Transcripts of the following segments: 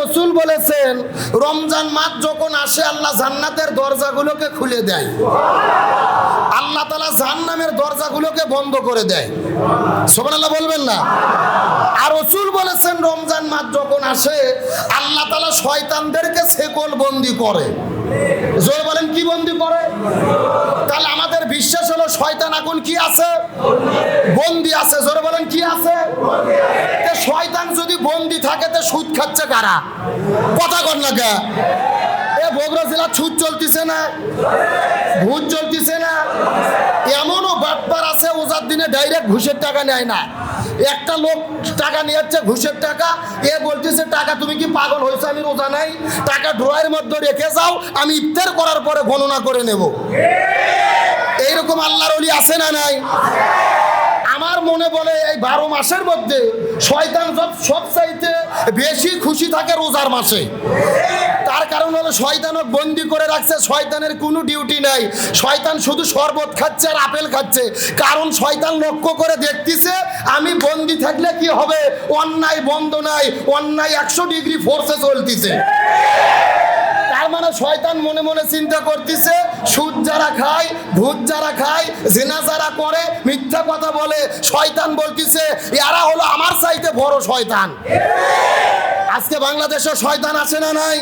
রসুল বলেছেন রমজান মাস যখন আসে আল্লাহ জান্নাতের দরজাগুলোকে খুলে দেয়। আল্লাহ তালা জাহান্নামের দরজাগুলোকে বন্ধ করে দেয়। সোমানাল্লাহ বলবেন না? আর রসুল বলেছেন, রমজান মাস যখন আসে, আল্লাহ তালা শয়তানদেরকে সেকল বন্দি করে। জোর বলেন, কি বন্দি করে? তাহলে আমাদের বিশ্বাস হলো শয়তান এখন কি আছে? বন্দি আছে। জোরে বলেন, কি আছে? শয়তান যদি বন্দি থাকে, তে সুদ খাচ্ছে কারা? কথা কর না বগুড়া জেলা ছুট চলতিছে না? ভূত চলতিছে না? এমনও বাটপার আছে, ওজার দিনে ডাইরেক্ট ঘুষের টাকা নেয় না। একটা লোক টাকা নিয়ে যাচ্ছে ঘুষের টাকা, এ বলতেছে, টাকা তুমি কি পাগল হয়েছে আমি রোজা নাই। টাকা ড্রয়ের মধ্যে রেখে যাও, আমি ইফতার করার পরে গণনা করে নেব। এইরকম আল্লাহর অলি আছে না নাই? আমার মনে বলে এই বারো মাসের মধ্যে শয়তান সব সব চাইতে বেশি খুশি থাকে রোজার মাসে। তার কারণ হলো শয়তানক বন্দি করে রাখছে, শয়তানের কোনো ডিউটি নাই। শয়তান শুধু শরবত খাচ্ছে আর আপেল খাচ্ছে। কারণ শয়তান লক্ষ্য করে দেখতেছে, আমি বন্দি থাকলে কি হবে? অন্যায় বন্ধ নাই, অন্যায় একশো ডিগ্রি ফোর্সে চলতেছে। তার মানে শয়তান মনে মনে চিন্তা করতেছে, সুদ যারা খায়, ভূত যারা খায়, জেনা যারা করে, মিথ্যা কথা বলে, শয়তান বলতেছে, এরা হলো আমার চাইতে বড় শয়তান। আজকে বাংলাদেশে শয়তান আছে না নাই?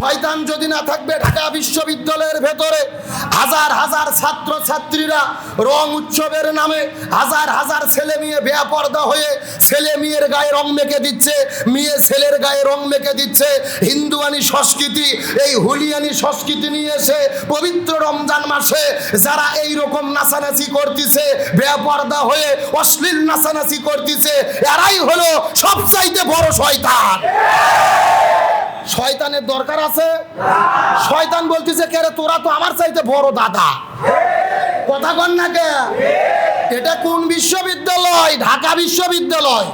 শয়তান যদি না থাকবে ঢাকা বিশ্ববিদ্যালয়ের ভেতরে হাজার হাজার ছাত্র ছাত্রীরা রং উৎসবের নামে হাজার হাজার ছেলে মেয়ে বেয়াপর্দা হয়ে ছেলে মেয়ের গায়ে রং মেখে দিচ্ছে, মেয়ে ছেলের গায়ে রং মেখে দিচ্ছে। হিন্দুয়ানি সংস্কৃতি, এই হুলিয়ানি সংস্কৃতি নিয়ে এসে পবিত্র রমজান মাসে যারা এই রকম নাচানাচি করতেছে বেপর্দা হয়ে অশ্লীল নাচানাচি করতেছে, এরাই হলো সবচাইতে বড় শয়তান। শয়তানের দরকার আছে? শয়তান বলতেছে, কে তোরা তো আমার চাইতে বড় দাদা। কথা কন না কে? এটা কোন বিশ্ববিদ্যালয়? ঢাকা বিশ্ববিদ্যালয়।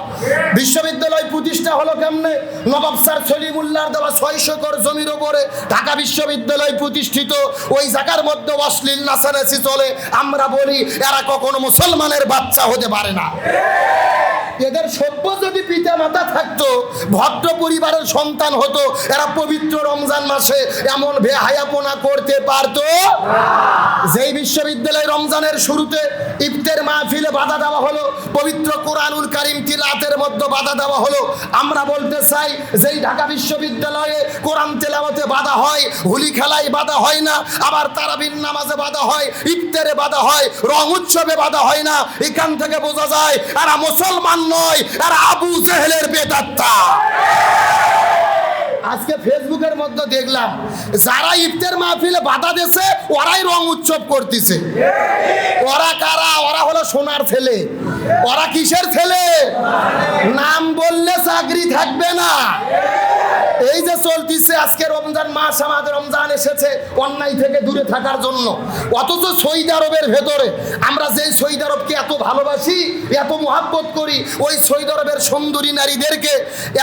বিশ্ববিদ্যালয় প্রতিষ্ঠা হলো কেমনে? নবাব স্যার সলিমুল্লাহর দেওয়া ছয়শো একর জমির ওপরে ঢাকা বিশ্ববিদ্যালয় প্রতিষ্ঠিত। ওই জায়গার মধ্যে অশ্লীল নাচানাচি চলে। আমরা বলি, এরা কখনো মুসলমানের বাচ্চা হতে পারে না। এদের সভ্য যদি পিতা মাতা থাকতো, ভদ্র পরিবারের সন্তান হতো, এরা পবিত্র রমজান মাসে এমন বেহায়াপনা করতে পারতো যেই বিশ্ববিদ্যালয় রমজানের শুরুতে ইফতের মাহফিলে বাধা দেওয়া হলো, পবিত্র কোরআনুল কারিম তিলাতের মধ্যে বাধা দেওয়া হলো, আমরা বলতে চাই, যেই ঢাকা বিশ্ববিদ্যালয়ে কোরআন তেলাওয়াতে বাধা হয়, হোলি খেলায় বাধা হয় না, আবার তারাবিন নামাজে বাধা হয়, ইফতারে বাধা হয়, রং উৎসবে বাধা হয় না, এখান থেকে বোঝা যায় আর মুসলমান নয়, আর আবু জেহেলের বেদাত্তা। আজকে ফেসবুকের মধ্যে দেখলাম, যারা ইফতার মাহফিলে বাধা দিয়েছে, ওরাই রং উৎসব করতেছে। ওরা কারা? ওরা হলো সোনার ছেলে। ওরা কিসের ছেলে? নাম বললে চাকরি থাকবে না। এই যে চলতিছে আজকে রমজান, মাস আমাদের রমজান এসেছে অন্যায় থেকে দূরে থাকার জন্য। অথচ সৌদি আরবের ভেতরে আমরা যেই সৌদি আরবকে এত ভালোবাসি, এত মহাব্বত করি, ওই সৌদি আরবের সুন্দরী নারীদেরকে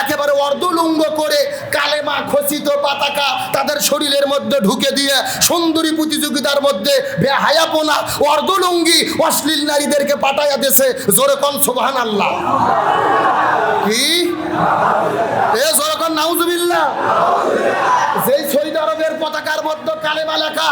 একেবারে অর্ধলুঙ্গ করে কালেমা খচিত পাতাকা তাদের শরীরের মধ্যে ঢুকে দিয়ে সুন্দরী প্রতিযোগিতার মধ্যে বেহায়াপনা, অর্ধলুঙ্গি, অশ্লীল নারীদেরকে পাঠাইয়া দেশে জোরে কন সোবাহান আল্লাহ কি নাউজুবিল্লাহ। যেই সৌদি আরবের পতাকার মধ্যে কালেমা লেখা,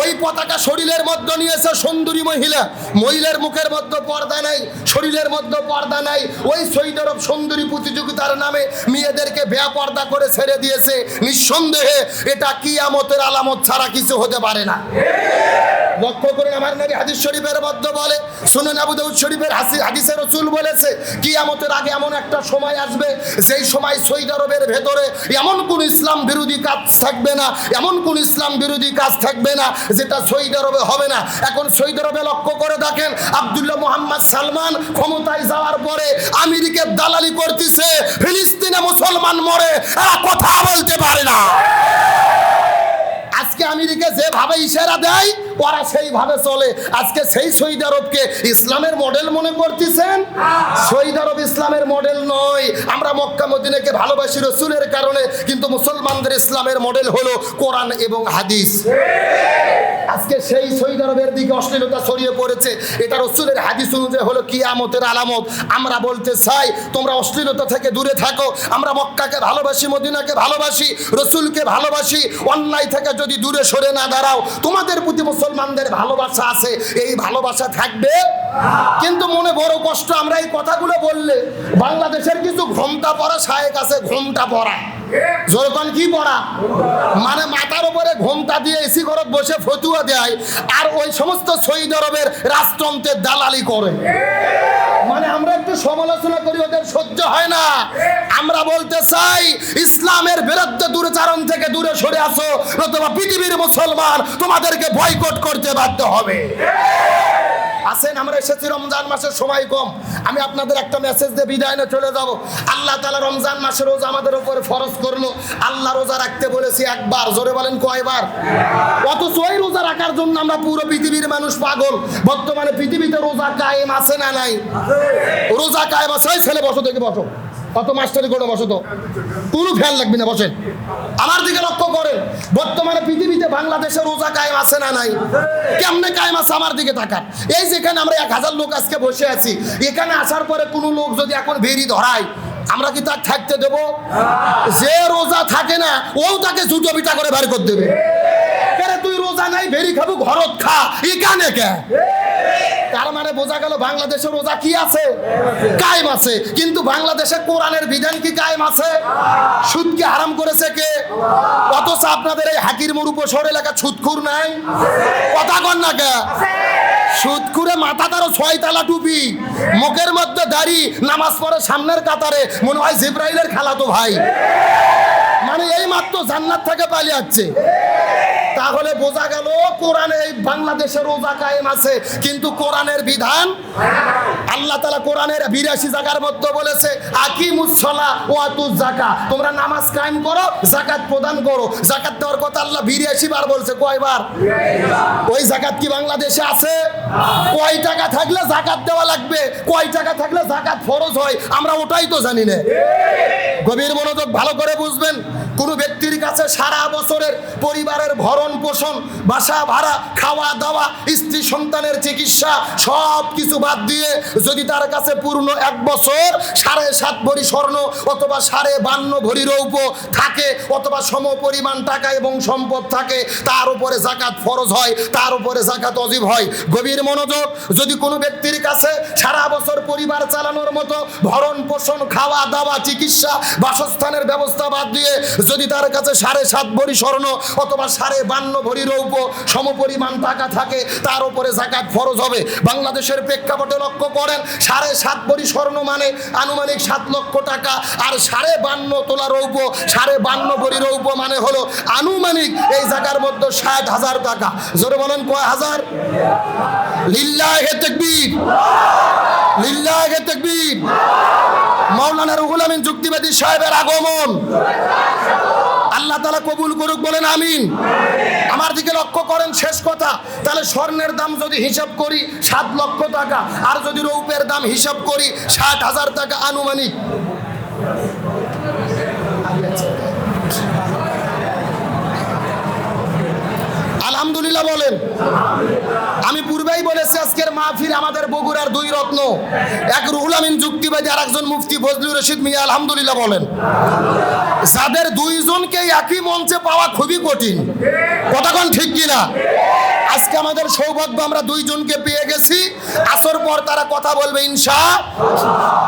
ওই পতাকা শরীরের মধ্যে নিয়েছে সুন্দরী মহিলা। মহিলার মুখের মধ্যে পর্দা নাই, শরীরের মধ্যে পর্দা নাই। ওই সৌদি আরব সুন্দরী প্রতিযোগিতার নামে মেয়েদেরকে বেপর্দা করে ছেড়ে দিয়েছে। নিঃসন্দেহে এটা কিয়ামতের আলামত ছাড়া কিছু হতে পারে না। লক্ষ্য করে আমার নবী হাদিস শরীফের মধ্যে বলে, শুনুন আবু দাউদ শরীফের হাসি হাদিসে রসুল বলেছে, কিয়ামতের আগে এমন একটা সময় আসবে যেই সময় সৌদি আরবের ভেতরে এমন কোন ইসলাম বিরোধী কাজ থাকবে না, এমন কোন ইসলাম বিরোধী কাজ থাকবে না, যেটা সৌদি আরবে হবে না। এখন সৌদি আরবে লক্ষ্য করে দেখেন, আব্দুল্লাহ মোহাম্মদ সালমান ক্ষমতায় যাওয়ার পরে আমেরিকার দালালি করতেছে, ফিলিস্তিনে মুসলমান মরে, এরা কথা বলতে পারে না। আজকে আমেরিকা যেভাবে ইশারা দেয় ওরা সেইভাবে চলে। আজকে সেই সৌদি আরবকে ইসলামের মডেল মনে করতেছেন? সৌদি আরব ইসলামের মডেল নয়। আমরা মক্কা, মদিনাকে ভালোবাসি রসুলের কারণে, কিন্তু মুসলমানদের ইসলামের মডেল হলো কোরআন এবং হাদিস। আজকে সেই সৌদি আরবের দিকে অশ্লীলতা ছড়িয়ে পড়েছে। এটা রসুলের হাদিস অনুযায়ী হলো কিয়ামতের আলামত। আমরা বলতে চাই, তোমরা অশ্লীলতা থেকে দূরে থাকো। আমরা মক্কাকে ভালোবাসি, মদিনাকে ভালোবাসি, রসুলকে ভালোবাসি। অন্যায় থেকে যদি দূরে সরে না দাঁড়াও, তোমাদের প্রতি মুসলমানদের ভালোবাসা আছে। এই ভালোবাসা থাকবে। কিন্তু মনে বড় কষ্ট, আমরা এই কথাগুলো বললে বাংলাদেশের কিছু ঘোমটা পড়া সাহেব আছে, ঘোমটা পড়া যেরকম কি পড়া? মানে মাথার উপরে ঘোমটা দিয়ে এসি ঘরত বসে ফতুয়া দেয়, আর ওই সমস্ত সৌদি আরবের রাজতন্ত্রের দালালি করে। মানে আমরা একটু সমালোচনা করি, ওদের সহ্য হয় না। আমরা বলতে চাই, ইসলামের বিরুদ্ধে দূরচারণ থেকে দূরে সরে আসো, নতুবা পৃথিবীর মুসলমান তোমাদেরকে বয়কট করতে বাধ্য হবে। আসেন, আমরা এসেছি রমজান মাসের সময় কম। আমি আপনাদের একটা মেসেজ দিয়ে বিদায় নিয়ে চলে যাব। আল্লাহ তালা রমজান মাসের রোজা আমাদের উপরে ফরজ করল। আল্লাহ রোজা রাখতে বলেছি একবার, জোরে বলেন কয়বার? অথচ ওই রোজা রাখার জন্য আমরা পুরো পৃথিবীর মানুষ পাগল। বর্তমানে পৃথিবীতে রোজা কায়েম আছে না নাই? রোজা কায়েম আছে। ছেলে বসো দেখে, বসো। কত মাস্টারি করে বসো তো কোনো ফ্যান লাগবে না, বসেন। আমার দিকে লক্ষ্য করেন, বর্তমানে পৃথিবীতে বাংলাদেশে রোজা কায়েম আছে না নাই? কেমনে কায়েম আছে আমার দিকে তাকান। এই যেখানে আমরা এক হাজার লোক আজকে বসে আছি, এখানে আসার পরে কোনো লোক যদি এখন বেরি ধরায়, আমরা কি তার থাকতে দেব? যে রোজা থাকে না ও তাকে জুতো পিটা করে বের করে দেবে। কেরে তুই রোজা নাই বেরি খাব, ঘরত খা, এখানে কে? তার মানে বোঝা গেল বাংলাদেশে রোজা কি আছে? কায়েম আছে। কিন্তু বাংলাদেশে কোরআনের বিধান কি কায়েম আছে? সুদকে হারাম করেছে কে? অথচ আপনাদের এই হাকির মুর উপসর এলাকা সুদখুর নাই? কথা কন না কে? সুদখুরে মাথা তারও ছয় তালা টুপি। মুখের মধ্যে দাড়ি, নামাজ পড়ে সামনের কাতারে। মনে হয় জিব্রাইলের খেলা তো ভাই। মানে এই মাত্র জান্নাত থেকে পালিয়ে যাচ্ছে তাহলে বোঝা গেল কোরআনে এই বাংলাদেশের রোজা কায়েম আছে, কিন্তু কোরআনের বিধান আল্লাহ তালা কোরআনের বিরাশি জায়গার মধ্যে বলেছে আকি মুসলা ও আতুজ জাকা তোমরা নামাজ কায়েম করো জাকাত প্রদান করো। জাকাত দেওয়ার কথা আল্লাহ বিরাশি বার বলছে, কয়বার? ওই জাকাত কি বাংলাদেশে আছে? কয় টাকা থাকলে জাকাত দেওয়া লাগবে? কয় টাকা থাকলে জাকাত ফরজ হয়? আমরা ওটাই তো জানি না। গভীর মনোযোগ ভালো করে বুঝবেন। কোনো ব্যক্তির কাছে সারা বছরের পরিবারের ভরণ পোষণ, বাসা ভাড়া, খাওয়া দাওয়া, স্ত্রী সন্তানের চিকিৎসা, সব কিছু বাদ দিয়ে যদি তার কাছে পূর্ণ এক বছর সাড়ে সাত ভরি স্বর্ণ অথবা সাড়ে বান্ন ভরি রৌপ থাকে অথবা সম পরিমাণ টাকা এবং সম্পদ থাকে, তার উপরে জাকাত ফরজ হয়, তার উপরে জাকাত অজীব হয়। গভীর মনোযোগ যদি কোনো ব্যক্তির কাছে সারা বছর পরিবার চালানোর মতো ভরণ পোষণ, খাওয়া দাওয়া, চিকিৎসা, বাসস্থানের ব্যবস্থা বাদ দিয়ে যদি তার কাছে সাড়ে সাত ভরি স্বর্ণ অথবা সাড়ে বান্ন ভরি রৌপ সমপরিমাণ টাকা থাকে, তার উপরে জাকাত ফরজ হবে। বাংলাদেশের প্রেক্ষাপটে লক্ষ্য করেন, সাড়ে সাত ভরি স্বর্ণ মানে আনুমানিক সাত লক্ষ টাকা, আর সাড়ে বান্ন তোলা রৌপ সাড়ে বান্ন ভরি রৌপ মানে হলো আনুমানিক এই জায়গার মধ্যে ষাট হাজার টাকা। জোরে বলেন কয় হাজার? লিল্লাহে তাকবীর। লিল্লাহে তাকবীর। মাওলানা রুহুল আমিন যুক্তিবাদী সাহেবের আগমন। আল্লাহ তালা কবুল করুক, বলেন আমিন। আমার দিকে লক্ষ্য করেন, শেষ কথা। তাহলে স্বর্ণের দাম যদি হিসাব করি, সাত লক্ষ টাকা। আর যদি রৌপের দাম হিসাব করি, ষাট হাজার টাকা আনুমানিক। আলহামদুলিল্লাহ বলেন। আমি পূর্বেই বলেছি আজকের মাহফিল আমাদের বগুড়ার দুই রত্ন। এক রুহুল আমিন যুক্তিবাদী আর একজন মুফতি ফজলুর রশিদ মিয়া, আলহামদুলিল্লাহ বলেন। যাদের দুইজনকে একই মঞ্চে পাওয়া খুবই কঠিন। কতক্ষণ ঠিক কিনা? আজকে আমাদের সৌভাগ্য, আমরা দুইজনকে পেয়ে গেছি। আসর পর তারা কথা বলবে, ইনশা।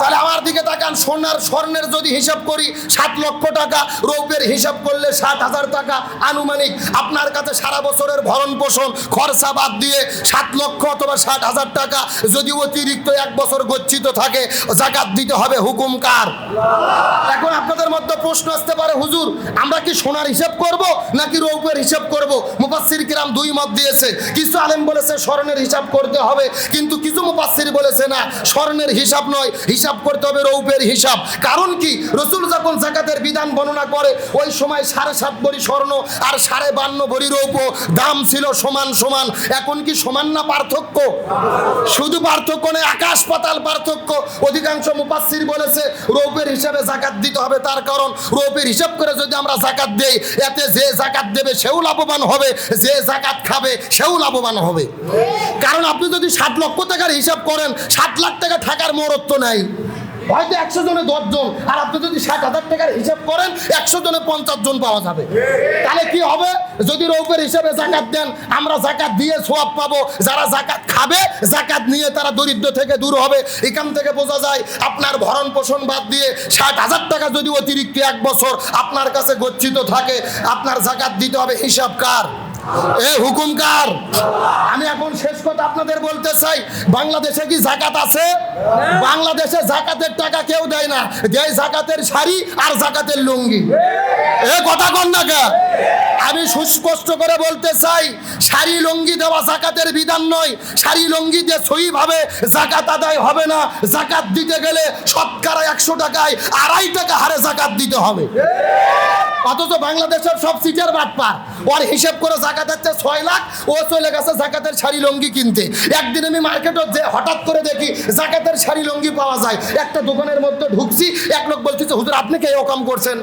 তাহলে আমার দিকে তাকান, সোনার স্বর্ণের যদি হিসাব করি, সাত লক্ষ টাকা রৌপের হিসাব করলে ষাট হাজার টাকা আনুমানিক। আপনার কাছে সারা বছরের ভরণ পোষণ, খরচা বাদ দিয়ে সাত লক্ষ অথবা ষাট হাজার টাকা যদি অতিরিক্ত এক বছর গচ্ছিত থাকে, জাকাত দিতে হবে হুকুম কার? এখন আপনাদের মধ্যে প্রশ্ন আসতে পারে, হুজুর, আমরা কি সোনার হিসাব করব নাকি রৌপের হিসাব করব? মুফাসসির কিরাম দুই মত দিয়েছে। কিছু আলেম বলেছে, স্বর্ণের হিসাব করতে হবে। কিন্তু কিছু মুফাসসির বলেছে না, স্বর্ণের হিসাব নয়, হিসাব করতে হবে রৌপের হিসাব। কারণ কি? রসুল যখন জাকাতের বিধান বর্ণনা করে, ওই সময় সাড়ে সাত ভরি স্বর্ণ আর সাড়ে বান্ন ভরি রৌপ দাম ছিল সমান সমান। এখন কি সমান না পার্থক্য? শুধু পার্থক্য নয়, আকাশ পাতাল পার্থক্য। অধিকাংশ মুফাসসির বলেছে, রৌপের হিসাবে জাকাত দিতে হবে তার কারণ, রৌপের হিসাব করে যদি আমরা জাকাত দেই, এতে যে জাকাত দেবে সেও লাভবান হবে, যে জাকাত খাবে সেও লাভবান হবে। কারণ আপনি যদি ষাট লক্ষ টাকার হিসাব করেন, ষাট লাখ টাকা থাকার মরত্ব নাই। হয়তো একশো জনে দশজন আর আপনি যদি ষাট হাজার টাকার হিসাব করেন, একশো জনে পঞ্চাশ জন পাওয়া যাবে। তাহলে কি হবে? যদি রৌপের হিসাবে জাকাত দেন, আমরা জাকাত দিয়ে সোয়াব পাবো। যারা জাকাত খাবে, জাকাত নিয়ে তারা দরিদ্র থেকে দূর হবে। এখান থেকে বোঝা যায়, আপনার ভরণ পোষণ বাদ দিয়ে ষাট হাজার টাকা যদি অতিরিক্ত এক বছর আপনার কাছে গচ্ছিত থাকে, আপনার জাকাত দিতে হবে হিসাব কার? এ হুকুম কার আমি এখন শেষ কথা আপনাদের বলতে চাই, বাংলাদেশে কি জাকাত আছে? বাংলাদেশে জাকাতের টাকা কেউ দেয় না দেয় জাকাতের শাড়ি আর জাকাতের লুঙ্গি। এ কথা কন না? আমি সুস্পষ্ট করে বলতে চাই, শাড়ি লুঙ্গি দেওয়া জাকাতের বিধান নয়, শাড়ি লুঙ্গি দিয়ে সহিভাবে জাকাত আদায় হবে না, জাকাত দিতে গেলে শতকরা একশো টাকায় আড়াই টাকা হারে জাকাত দিতে হবে। অথচ বাংলাদেশের সব সিটের বাটপার। ওর হিসেব করে জাকাত হচ্ছে ছয় লাখ, ও চলে গেছে জাকাতের শাড়ি লঙ্গি কিনতে। একদিন আমি মার্কেটে যে হঠাৎ করে দেখি জাকাতের শাড়ি লঙ্গি পাওয়া যায়। একটা দোকানের মধ্যে ঢুকছি, এক লোক বলতেছে, হুজুর, আপনি কে কাম করছেন?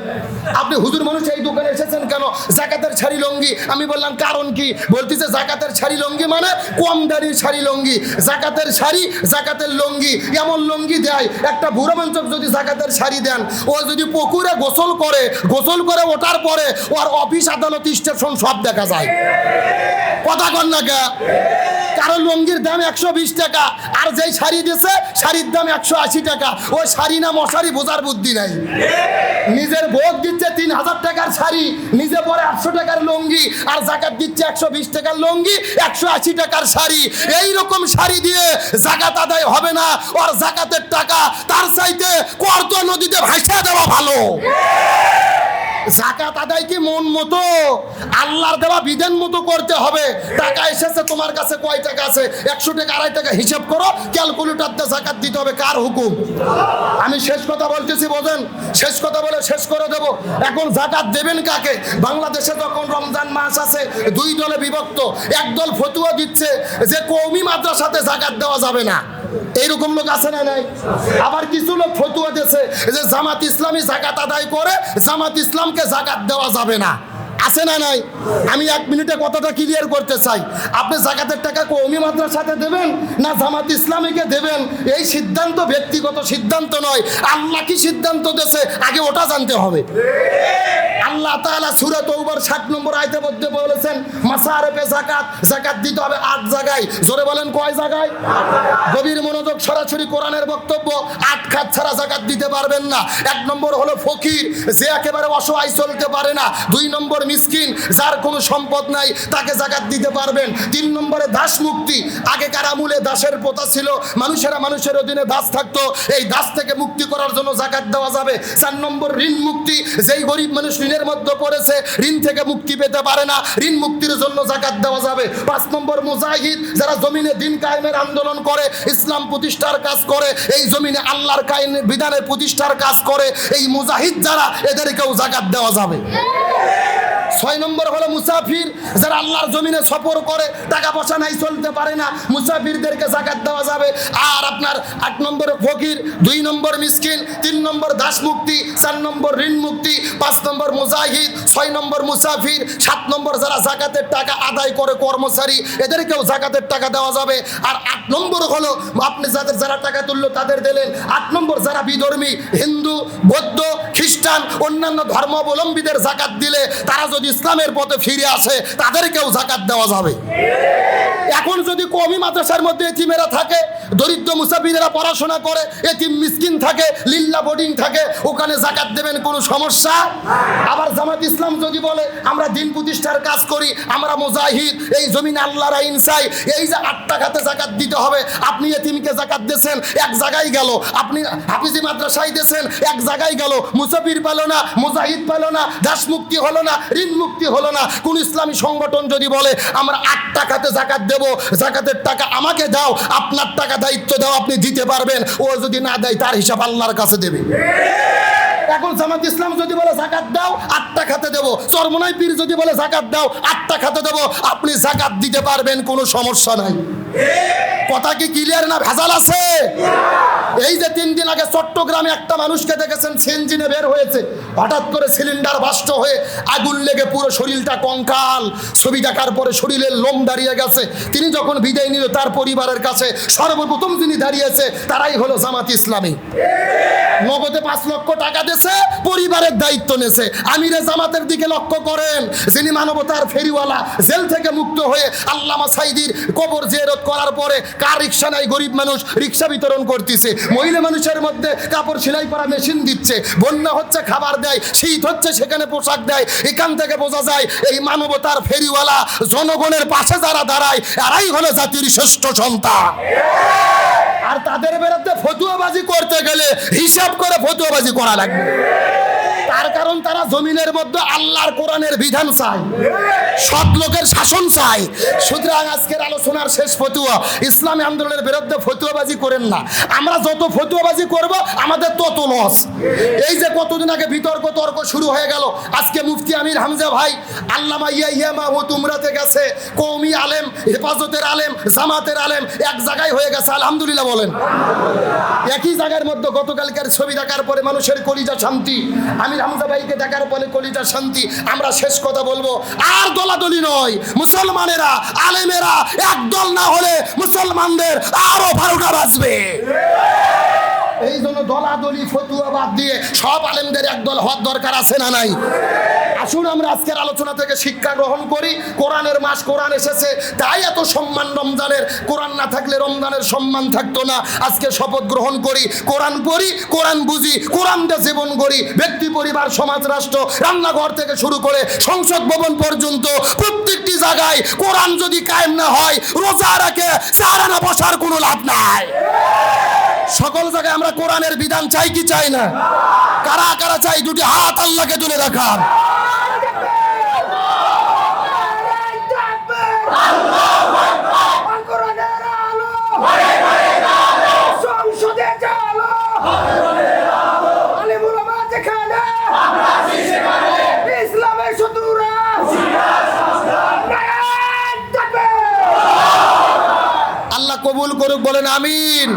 আপনি হুজুর মানুষ, এই দোকানে এসেছেন কেন? জাকাতের শাড়ি লঙ্গি। আমি বললাম, কারণ কি? বলতেছে, জাকাতের শাড়ি লঙ্গি মানে কম দাড়ির শাড়ি লঙ্গি। জাকাতের শাড়ি জাকাতের লঙ্গি। এমন লঙ্গি দেয়, একটা বুড়ো যদি জাকাতের শাড়ি দেন, ও যদি পুকুরে গোসল করে গোসল করে ওঠার পরে ওর অফিস আদালত স্টেশন সব দেখা যায়। কথা কন না কে? কারও লঙ্গির দাম একশো বিশ টাকা, আর যেই শাড়ি দিছে, শাড়ির দাম একশো আশি টাকা। ওই শাড়ি না মশারি বোঝার বুদ্ধি নাই। নিজের ভোগ দিচ্ছে তিন হাজার টাকার শাড়ি, নিজে পরে আটশো টাকার লঙ্গি, আর জাকাত দিচ্ছে একশো বিশ টাকার লঙ্গি, একশো আশি টাকার শাড়ি। এই রকম শাড়ি দিয়ে জাকাত আদায় হবে না। ওর জাকাতের টাকা তার চাইতে কর্ত নদীতে ভাসিয়ে দেওয়া ভালো। জাকাত আদায় কি মন মতো? আল্লাহর দেওয়া বিধান মতো করতে হবে। টাকা এসেছে, তোমার কাছে কয় টাকা আছে? একশো টাকা, আড়াই টাকা হিসাব করো ক্যালকুলেটার দিয়ে জাকাত দিতে হবে। কার হুকুম? আমি শেষ কথা বলতেছি, বোঝেন? শেষ কথা বলে শেষ করে দেব। এখন জাকাত দেবেন কাকে? বাংলাদেশে যখন রমজান মাস আছে, দুই দলে বিভক্ত। একদল ফতুয়া দিচ্ছে, যে কৌমি মাদ্রাসাতে জাকাত দেওয়া যাবে না। এইরকম লোক আছে না নাই? আবার কিছু লোক ফতুয়া দিয়েছে যে জামাত ইসলামী জাকাত আদায় করে জামাত ইসলামকে জাকাত দেওয়া যাবে না। আছে না নাই? আমি এক মিনিটে কথাটা ক্লিয়ার করতে চাই। আপনি জাকাতের টাকা কৌমি মাদ্রার সাথে দেবেন না জামাত ইসলামীকে দেবেন? এই সিদ্ধান্ত ব্যক্তিগত সিদ্ধান্ত নয়। আল্লাহ কি সিদ্ধান্ত দেশে আগে ওটা জানতে হবে। আল্লাহ তাআলা সূরা তৌবার 60 নম্বর আয়াতের মধ্যে বলেছেন, মাসারেফে যাকাত যাকাত দিতে হবে আট জায়গায়। জোরে বলেন, কয় জায়গায়? গভীর মনোযোগ সরাসরি কোরআনের বক্তব্য, আট খাত ছাড়া যাকাত দিতে পারবেন না। এক নম্বর হলো ফকির, যে একেবারে অসহায় চলতে পারে না। দুই নম্বর মিসকিন, যার কোনো সম্পদ নাই, তাকে জাকাত দিতে পারবেন। তিন নম্বরে দাস মুক্তি। আগেকার আমূলে দাসের প্রথা ছিল? মানুষেরা মানুষের অধীনে দাস থাকতো। এই দাস থেকে মুক্তি করার জন্য জাকাত দেওয়া যাবে। চার নম্বর, ঋণ মুক্তি। যেই গরিব মানুষ ঋণের মধ্যে পড়েছে, ঋণ থেকে মুক্তি পেতে পারে না। ঋণ মুক্তির জন্য জাকাত দেওয়া যাবে। পাঁচ নম্বর, মুজাহিদ, যারা জমিনে দিন কায়েমের আন্দোলন করে, ইসলাম প্রতিষ্ঠার কাজ করে, এই জমিনে আল্লাহর কায়েম বিধানের প্রতিষ্ঠার কাজ করে, এই মুজাহিদ যারা, এদেরকেও জাকাত দেওয়া যাবে। ছয় নম্বর হলো মুসাফির, যারা আল্লাহর জমিনে সফর করে, টাকা পয়সা নাই, চলতে পারে না, মুসাফিরদেরকে জাকাত দেওয়া যাবে। আর আপনার আট নম্বরে ফকির, দুই নম্বর মিসকিন, তিন নম্বর দাস মুক্তি চার নম্বর ঋণ মুক্তি পাঁচ নম্বর মুজাহিদ, ছয় নম্বর মুসাফির, সাত নম্বর যারা জাকাতের টাকা আদায় করে কর্মচারী, এদেরকেও জাকাতের টাকা দেওয়া যাবে। আর আট নম্বর হলো, আপনি যাদের যারা টাকা তুললো তাদের দিলেন। আট নম্বর যারা বিধর্মী, হিন্দু, বৌদ্ধ, খ্রিস্টান, অন্যান্য ধর্মাবলম্বীদের জাকাত দিলে, তারা যদি ইসলামের পথে ফিরে আসে, তাদেরকেও জাকাত দেওয়া যাবে। এখন যদি কমি মাদ্রাসার মধ্যে এতিমেরা থাকে, দরিদ্র মুসাফিরেরা পড়াশোনা করে, এতিম মিসকিন থাকে, লিল্লা বোর্ডিং থাকে, ওখানে জাকাত দেবেন কোনো সমস্যা? আবার জামাত ইসলাম যদি বলে, আমরা দিন প্রতিষ্ঠার কাজ করি, আমরা মুজাহিদ, এই জমিন আল্লাহর আইন চাই, এই যে আট টাকাতে জাকাত দিতে হবে, আপনি এতিমকে জাকাত দিয়েছেন, এক জায়গায় গেল। আপনি হাফিজি মাদ্রাসায় দিয়েছেন, এক জায়গায় গেল। মুসাফির পেল না, মুজাহিদ পেল না, দাস মুক্তি হলো না ঋণ মুক্তি হলো না। কোন ইসলামী সংগঠন যদি বলে, আমরা আট টাকাতে জাকাত দেব, জাকাতের টাকা আমাকে দাও, আপনার টাকা দায়িত্ব দাও, আপনি দিতে পারবেন। ও যদি না দেয়, তার হিসাব আল্লাহর কাছে দেবে। এখন জামাত ইসলাম যদি বলে, জাকাত দাও আটটা খাতে দেবো। চরমনাই পীর যদি বলে, জাকাত দাও আটটা খাতে দেবো। আপনি জাকাত দিতে পারবেন, কোনো সমস্যা নাই। কথা কি ক্লিয়ার না? ভেজাল আছে? এই যে তিন দিন আগে চট্টগ্রামে একটা মানুষকে দেখেছেন সেঞ্জিনে বের হয়েছে। হঠাৎ করে সিলিন্ডার বাস্ট হয়ে আগুন লেগে পুরো শরীরটা কঙ্কাল। ছবি দেখার পরে শরীরের লোম দাঁড়িয়ে গেছে। তিনি যখন বিদায় নিল, তার পরিবারের কাছে সর্বপ্রথম যিনি দাঁড়িয়েছে, তারাই হলো জামাত ইসলামী। নগদে পাঁচ লক্ষ টাকা দিয়েছে, পরিবারের দায়িত্ব নেছে আমিরে জামাতের দিকে লক্ষ্য করেন, যিনি মানবতার ফেরিওয়ালা, জেল থেকে মুক্ত হয়ে আল্লামা সাইদির কবর জিয়ারত করার পরে কার রিক্সা নাই? গরিব মানুষ রিক্সা বিতরণ করতেছে। মহিলা মানুষের মধ্যে কাপড় সেলাই করা মেশিন দিচ্ছে, বন্যা হচ্ছে, খাবার দেয়, শীত হচ্ছে, সেখানে পোশাক দেয়, এখান থেকে বোঝা যায় এই মানবতার ফেরিওয়ালা জনগণের পাশে যারা দাঁড়ায়, এরাই হলো জাতির শ্রেষ্ঠ সন্তান। আর তাদের বেরোতে ফতুয়াবাজি করতে গেলে হিসাব করে ফতুয়াবাজি করা লাগবে। তার কারণ তারা জমিনের মধ্যে আল্লাহর কোরআনের বিধান চায়। সৎ লোকের শাসন চায়। সুতরাং আজকের আলোচনার শেষ ফতুয়া, ইসলামী আন্দোলনের বিরুদ্ধে ফতুয়াবাজি করেন না। আমরা যত ফতুয়াবাজি করব, আমাদের তত লস। এই যে কতদিন আগে বিতর্ক, তর্ক শুরু হয়ে গেল, আজকে মুফতি আমির হামজা ভাই, আল্লামা ইয়া ইয়া মাহমুদ উমরাতে গেছে কৌমি আলেম, হেফাজতের আলেম, জামাতের আলেম, এক জায়গায় হয়ে গেছে, আলহামদুলিল্লাহ বলেন। একই জায়গার মধ্যে গতকালকার ছবি দেখার পরে মানুষের কলিজা শান্তি। আমির হামজা ভাইকে দেখার পরে কলিটা শান্তি। আমরা শেষ কথা বলব। আর দলাদলি নয়। মুসলমানেরা, আলেমেরা, একদল না হলে মুসলমানদের আরও ভারোটা বাজবে। এই জন্য দলাদলি ফতুয়া বাদ দিয়ে সব আলেমদের একদল হওয়ার দরকার আছে না নাই? আসুন আমরা আজকের আলোচনা থেকে শিক্ষা গ্রহণ করি। কোরআনের মাস কোরআন এসেছে, তাই এত সম্মান রমজানের। কোরআন না থাকলে রমজানের সম্মান থাকতো না। আজকে শপথ গ্রহণ করি, কোরআন পড়ি, কোরআন বুঝি, কোরআন দিয়ে জীবন করি ব্যক্তি, পরিবার, সমাজ, রাষ্ট্র, রান্নাঘর থেকে শুরু করে সংসদ ভবন পর্যন্ত প্রত্যেকটি জায়গায় কোরআন যদি কায়েম না হয়, রোজা রাখে চারানা বসার কোনো লাভ নাই। সকল জায়গায় আমরা কোরআনের বিধান চাই কি চাই না? কারা কারা চাই? দুটি হাত আল্লাহকে তুলে রাখার। কবুল করুক বলেন আমিন।